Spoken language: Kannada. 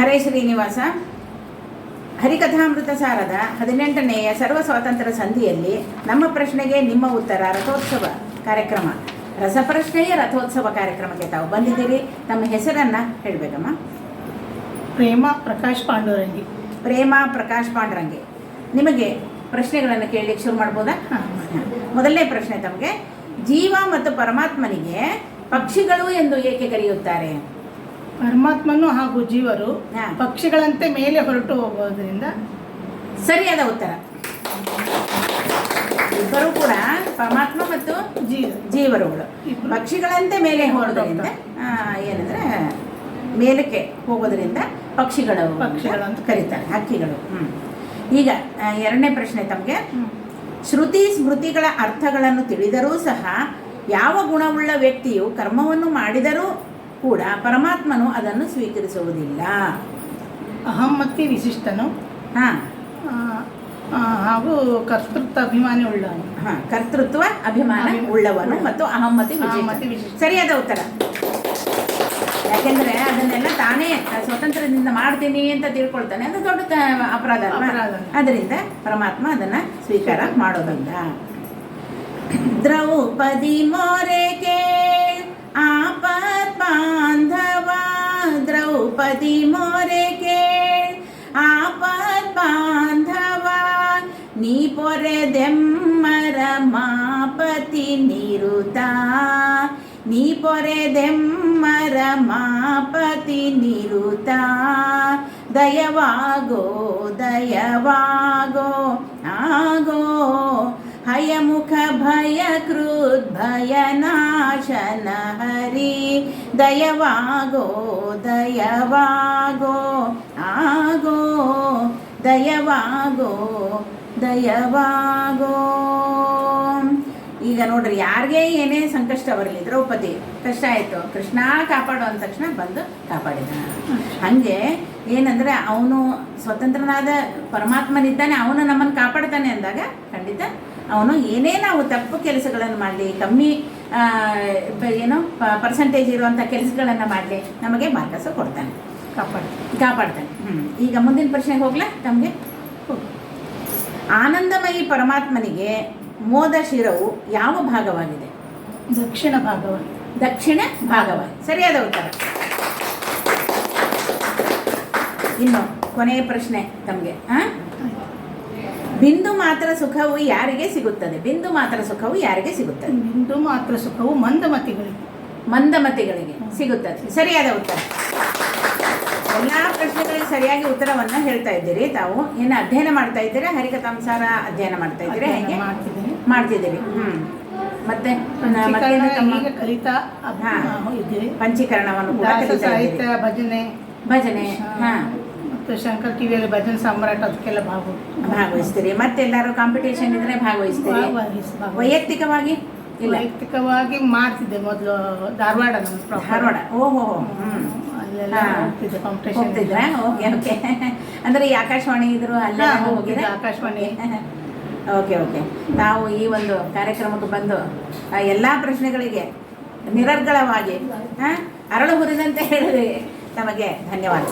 ಹರೇ ಶ್ರೀನಿವಾಸ. ಹರಿಕಥಾಮೃತ ಸಾರದ ಹದಿನೆಂಟನೆಯ ಸರ್ವ ಸ್ವಾತಂತ್ರ್ಯ ಸಂಧಿಯಲ್ಲಿ ನಮ್ಮ ಪ್ರಶ್ನೆಗೆ ನಿಮ್ಮ ಉತ್ತರ ರಥೋತ್ಸವ ಕಾರ್ಯಕ್ರಮ. ರಸಪ್ರಶ್ನೆಯ ರಥೋತ್ಸವ ಕಾರ್ಯಕ್ರಮಕ್ಕೆ ತಾವು ಬಂದಿದ್ದೀರಿ. ತಮ್ಮ ಹೆಸರನ್ನು ಹೇಳಬೇಕಮ್ಮ. ಪ್ರೇಮ ಪ್ರಕಾಶ್ ಪಾಂಡುರಂಗಿ. ಪ್ರೇಮ ಪ್ರಕಾಶ್ ಪಾಂಡುರಂಗಿ. ನಿಮಗೆ ಪ್ರಶ್ನೆಗಳನ್ನು ಕೇಳಲಿಕ್ಕೆ ಶುರು ಮಾಡ್ಬೋದಾ? ಮೊದಲನೇ ಪ್ರಶ್ನೆ ತಮಗೆ ಜೀವ ಮತ್ತು ಪರಮಾತ್ಮನಿಗೆ ಪಕ್ಷಿಗಳು ಎಂದು ಏಕೆ ಕರೆಯುತ್ತಾರೆ? ಪರಮಾತ್ಮನು ಹಾಗೂ ಜೀವರು ಹಾ. ಪಕ್ಷಿಗಳಂತೆ ಮೇಲೆ ಹೊರಟು ಹೋಗೋದ್ರಿಂದ ಸರಿಯಾದ ಉತ್ತರ. ಇಬ್ಬರು ಕೂಡ ಪರಮಾತ್ಮ ಮತ್ತು ಜೀವ ಜೀವರುಗಳು. ಇಬ್ರು. ಪಕ್ಷಿಗಳಂತೆ ಮೇಲೆ ಹೋಗೋದ್ರಿಂದ ಆ, ಏನಂದ್ರೆ ಮೇಲಕ್ಕೆ ಹೋಗೋದ್ರಿಂದ ಪಕ್ಷಿಗಳು ಅಂತ ಪಕ್ಷಿಗಳು ಅಂತ ಕರೀತಾರೆ ಹಕ್ಕಿಗಳು. ಹ್ಮ್. ಈಗ ಆ, ಎರಡನೇ ಪ್ರಶ್ನೆ ತಮಗೆ. ಶ್ರುತಿ ಸ್ಮೃತಿಗಳ ಅರ್ಥಗಳನ್ನು ತಿಳಿದರೂ ಸಹ ಯಾವ ಗುಣವುಳ್ಳ ವ್ಯಕ್ತಿಯು ಕರ್ಮವನ್ನು ಮಾಡಿದರೂ ಕೂಡ ಪರಮಾತ್ಮನು ಅದನ್ನು ಸ್ವೀಕರಿಸುವುದಿಲ್ಲ. ಅಹಮ್ಮತಿ ವಿಶಿಷ್ಟನು. ಹಾ. ಹಾಗೂ ಕರ್ತೃತ್ವ ಅಭಿಮಾನಿ ಉಳ್ಳವನು. ಹಾ ಕರ್ತೃತ್ವ ಅಭಿಮಾನ ಉಳ್ಳವನು ಮತ್ತು ಅಹಮ್ಮತಿ ಅಹಮ್ಮತಿ ವಿಶಿಷ್ಟ. ಸರಿಯಾದ ಉತ್ತರ. ಯಾಕೆಂದ್ರೆ ಅದನ್ನೆಲ್ಲ ತಾನೇ ಸ್ವತಂತ್ರದಿಂದ ಮಾಡ್ತೀನಿ ಅಂತ ತಿಳ್ಕೊಳ್ತಾನೆ. ಅದು ದೊಡ್ಡ ಅಪರಾಧ ಅದರಿಂದ ಪರಮಾತ್ಮ ಅದನ್ನ ಸ್ವೀಕಾರ ಮಾಡೋದಲ್ಲ. ದ್ರೌಪದಿ ಮೋರೆ द्रौपदी मोरे केळ आपद बांधवा नी पोरे देम्मर मापति निरुता నీ పొరెదెమ్మర మాపతి నిరుత దయవాగో దయవాగో ఆగో హయముఖ భయ కృద్భయనాశన హరి దయవాగో ದಯವಾಗೋ, ಆಗೋ, ದಯವಾಗೋ ದಯವಾಗೋ. ಈಗ ನೋಡ್ರಿ, ಯಾರಿಗೆ ಏನೇ ಸಂಕಷ್ಟ ಬರಲಿ, ದ್ರೌಪದಿ, ಕಷ್ಟ ಆಯಿತು, ಕೃಷ್ಣ ಕಾಪಾಡು ಅಂದ ತಕ್ಷಣ ಬಂದು ಕಾಪಾಡಿದ. ಹಾಗೆ ಏನಂದ್ರೆ ಅವನು ಸ್ವತಂತ್ರನಾದ ಪರಮಾತ್ಮನಿದ್ದಾನೆ, ಅವನು ನಮ್ಮನ್ನು ಕಾಪಾಡ್ತಾನೆ ಅಂದಾಗ ಖಂಡಿತ ಅವನು ಏನೇ ನಾವು ತಪ್ಪು ಕೆಲಸಗಳನ್ನು ಮಾಡಲಿ, ಕಮ್ಮಿ ಏನು ಪರ್ಸೆಂಟೇಜ್ ಇರುವಂಥ ಕೆಲಸಗಳನ್ನು ಮಾಡಲಿ. ನಮಗೆ ಮಾರ್ಕಸ್ ಕೊಡ್ತಾನೆ. ಕಾಪಾಡ್ತಾನೆ ಕಾಪಾಡ್ತಾನೆ. ಹ್ಞೂ ಈಗ ಮುಂದಿನ ಪ್ರಶ್ನೆಗೆ ಹೋಗ್ಲಾ? ತಮಗೆ? ಆನಂದಮಯಿ ಪರಮಾತ್ಮನಿಗೆ ಮೋದ ಶಿರವು ಯಾವ ಭಾಗವಾಗಿದೆ? ದಕ್ಷಿಣ ಭಾಗವಾಗಿದೆ. ದಕ್ಷಿಣ ಭಾಗವಾಗಿದೆ. ಸರಿಯಾದ ಉತ್ತರ. ಇನ್ನು ಕೊನೆಯ ಪ್ರಶ್ನೆ ತಮಗೆ ಬಿಂದು ಮಾತ್ರ ಸುಖವು ಯಾರಿಗೆ ಸಿಗುತ್ತದೆ? ಬಿಂದು ಮಾತ್ರ ಸುಖವು ಯಾರಿಗೆ ಸಿಗುತ್ತದೆ? ಬಿಂದು ಮಾತ್ರ ಸುಖವು ಮಂದಮತಿಗಳಿಗೆ. ಮಂದಮತಿಗಳಿಗೆ ಸಿಗುತ್ತದೆ. ಸರಿಯಾದ ಉತ್ತರ. ಎಲ್ಲ ಪ್ರಶ್ನೆಗಳಿಗೆ ಸರಿಯಾಗಿ ಉತ್ತರವನ್ನು ಹೇಳ್ತಾ ಇದ್ದೀರಿ. ತಾವು ಏನು ಅಧ್ಯಯನ ಮಾಡ್ತಾ ಇದ್ದೀರಾ? ಹರಿಕಥಾಂಸಾರ ಅಧ್ಯಯನ ಮಾಡ್ತಾ ಇದ್ದೀರಾ? ಹೇಗೆ? ಮಾಡ್ತಿದ್ದೀರಿ. ಹ್ಮ್. ಮತ್ತೆ ಕಲಿತಾ ಪಂಚೀಕರಣವನ್ನು ಕೂಡ ಭಜನೆ. ಭಜನೆ ಹಾ. ಮತ್ತು ಶಂಕರ್ ಟಿವಿಯಲ್ಲಿ ಭಜನೆ ಸಾಮ್ರಾಟ್ ಅದಕ್ಕೆಲ್ಲ ಭಾಗವಹಿಸ್ತೀವಿ ಭಾಗವಹಿಸ್ತೀರಿ. ಎಲ್ಲರೂ ಕಾಂಪಿಟೇಷನ್ ಇದ್ರೆ ಭಾಗವಹಿಸ್ತೀರಿ? ಭಾಗವಹಿಸ್- ಭಾಗವಹಿಸ್- ವೈಯಕ್ತಿಕವಾಗಿ? ವೈಯಕ್ತಿಕವಾಗಿ ಮಾಡ್ತಿದ್ದೆ ಮೊದಲು ಧಾರವಾಡ ನಮ್ಮ ಧಾರವಾಡ. ಓಹೋ ಹ್ಞೂ ಅಲ್ಲೆಲ್ಲ ಹೋಗ್ತಿದ್ದೆ ಕಾಂಪಿಟೇಷನ್ ಹೋಗ್ತಿದ್ರಾ? Okay okay. ಅಂದ್ರೆ ಈ ಆಕಾಶವಾಣಿ ಇದ್ರು ಅಲ್ಲ ಹೋಗಿದೆ ಹೋಗಿದ್ರೆ? ಆಕಾಶವಾಣಿ. Okay okay. ತಾವು ಈ ಒಂದು ಕಾರ್ಯಕ್ರಮಕ್ಕೆ ಬಂದು ಎಲ್ಲ ಪ್ರಶ್ನೆಗಳಿಗೆ ನಿರರ್ಗಳವಾಗಿ ಅರಳು ಹುರಿದಂತೆ ಹೇಳಿದ್ರಿ. ನಮಗೆ ಧನ್ಯವಾದ